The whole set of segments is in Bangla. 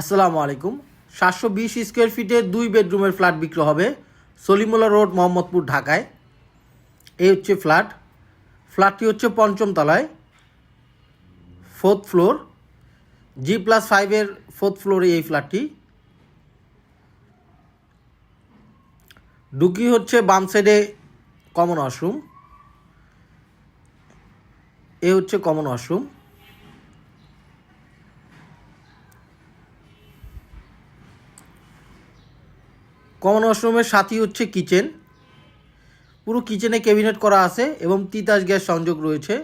আসসালামু আলাইকুম। সাতশো বিশ স্কোয়ার ফিটে দুই বেডরুমের ফ্ল্যাট বিক্রি হবে সলিমুল্লা রোড, মোহাম্মদপুর, ঢাকায়। এই হচ্ছে ফ্ল্যাট। ফ্ল্যাটটি হচ্ছে পঞ্চম তলায়, ফোর্থ ফ্লোর। জি প্লাস ফাইভের ফোর্থ ফ্লোরে এই ফ্ল্যাটটি। ডুকি হচ্ছে বাম সাইডে কমন ওয়াশরুম। এ হচ্ছে কমন ওয়াশরুম। কমন ওয়াশরুমের সাথেই হচ্ছে কিচেন। পুরো কিচেনে ক্যাবিনেট করা আছে এবং তিতাস গ্যাস সংযোগ রয়েছে।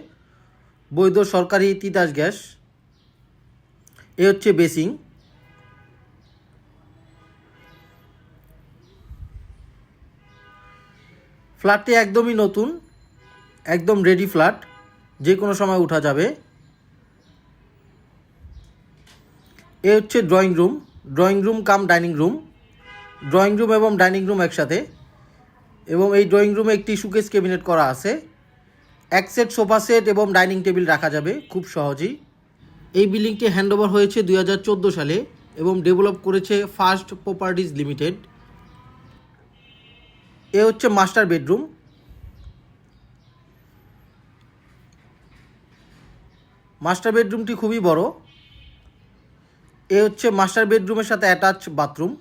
বৈধ সরকারি তিতাস গ্যাস। এ হচ্ছে বেসিং ফ্ল্যাটটি একদমই নতুন, একদম রেডি ফ্ল্যাট, যে কোনো সময় উঠা যাবে। এ হচ্ছে drawing room drawing room cum dining room drawing room এবং ডাইনিং রুম একসাথে এবং এই ড্রয়িং রুমে একটি সুকেস ক্যাবিনেট করা আছে। এক সেট সোফা সেট এবং ডাইনিং টেবিল রাখা যাবে খুব সহজেই। এই বিল্ডিংটি হ্যান্ডওভার হয়েছে দুই হাজার চোদ্দ সালে এবং ডেভেলপ করেছে ফার্স্ট প্রপার্টিজ লিমিটেড। এ হচ্ছে মাস্টার বেডরুম। মাস্টার বেডরুমটি খুবই বড়। এ হচ্ছে মাস্টার বেডরুমের সাথে অ্যাটাচ বাথরুম।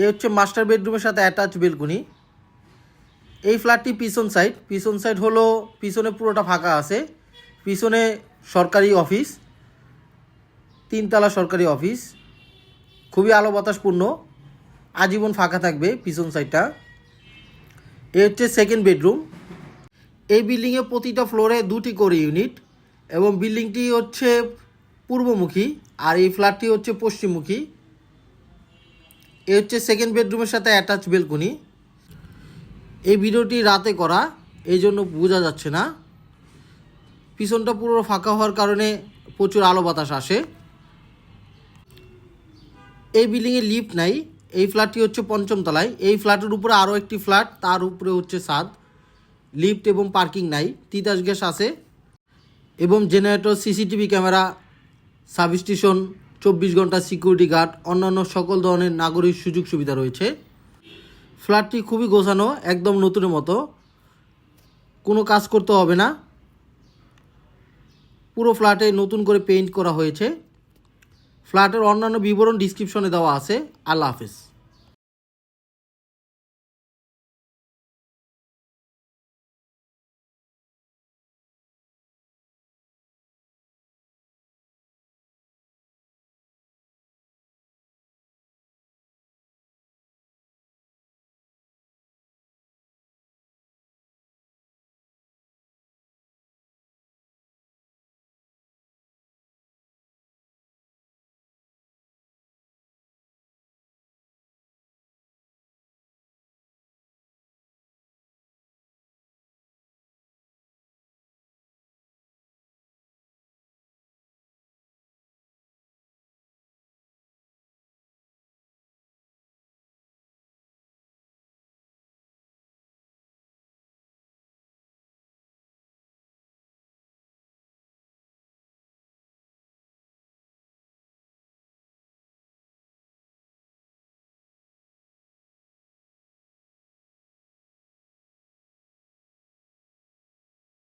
এ হচ্ছে মাস্টার বেডরুমের সাথে অ্যাটাচ বেলকুনি এই ফ্ল্যাটটি পিছন সাইড পিছন সাইড হলো, পিছনে পুরোটা ফাঁকা আছে। পিছনে সরকারি অফিস তিনতলা সরকারি অফিস খুবই আলো বাতাসপূর্ণ আজীবন ফাঁকা থাকবে পিছন সাইডটা এ হচ্ছে সেকেন্ড বেডরুম এই বিল্ডিংয়ে প্রতিটা ফ্লোরে দুটি করে ইউনিট এবং বিল্ডিংটি হচ্ছে পূর্বমুখী আর এই ফ্ল্যাটটি হচ্ছে পশ্চিমমুখী। এ হচ্ছে সেকেন্ড বেডরুমের সাথে অ্যাটাচ বেলকনি এই ভিডিওটি রাতে করা, এই জন্য বোঝা যাচ্ছে না। পিছনটা পুরো ফাঁকা হওয়ার কারণে প্রচুর আলো বাতাস আসে। এই বিল্ডিংয়ে লিফট নাই, এই ফ্ল্যাটটি হচ্ছে পঞ্চম তলায়। এই ফ্ল্যাটের উপরে আরও একটি ফ্ল্যাট তার উপরে হচ্ছে ছাদ। লিফট এবং পার্কিং নাই, তিতাস গ্যাস আছে। এবং generator CCTV camera substation চব্বিশ ঘণ্টা সিকিউরিটি গার্ড অন্যান্য সকল ধরনের নাগরিক সুযোগ সুবিধা রয়েছে। ফ্ল্যাটটি খুবই গোছানো, একদম নতুনের মতো। কোনো কাজ করতে হবে না। পুরো ফ্ল্যাটে নতুন করে পেইন্ট করা হয়েছে। ফ্ল্যাটের অন্যান্য বিবরণ ডিসক্রিপশনে দেওয়া আছে। আল্লাহ হাফিজ।